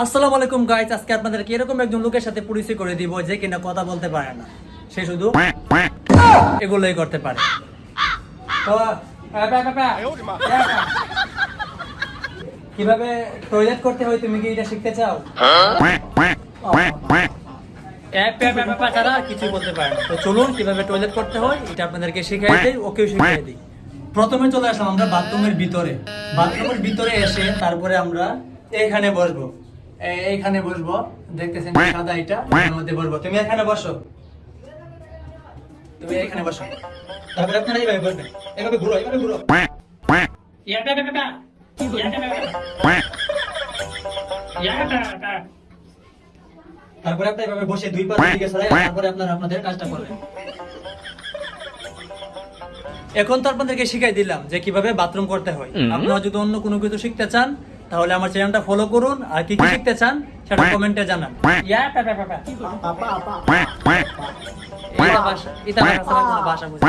আসসালামু আলাইকুম গাইস, আজকে আপনাদেরকে এরকম একজন লোকের সাথে পরিচয় করে দিব যে কিনা কথা বলতে পারে না। সে শুধু এগুলোই করতে পারে। কীভাবে টয়লেট করতে হয়, তুমি কি এটা শিখতে চাও? বলতে পারে না। তো চলুন, কীভাবে টয়লেট করতে হয়, এটা আপনাদেরকে শিখিয়ে দিই, ওকেও শিখিয়ে দিই। প্রথমে চলে আসলাম আমরা বাথরুমের ভিতরে। বাথরুমের ভিতরে এসে তারপরে আমরা এখানে বসবো। এইখানে বসবো। দেখতেছেন সাদা এটা এর মধ্যে বসবো। তুমি এখানে বসো। তুমি এখানে বসো। তারপরে আপনারা এইভাবে বসবেন। এভাবে ঘুরো এভাবে ঘুরো। তারপরে আপনি এভাবে বসে দুই পা দিকে সরাই তারপরে আপনারা আপনাদের কাজটা করবেন। এখন তো আপনাদেরকে শিখাই দিলাম যে কীভাবে বাথরুম করতে হয়। আপনারা যদি অন্য কোনো কিছু শিখতে চান তাহলে আমার চ্যানেলটা ফলো করুন আর কি কি শিখতে চান সেটা কমেন্টে জানান ইয়া। এটা ভাষা এটা বুঝি।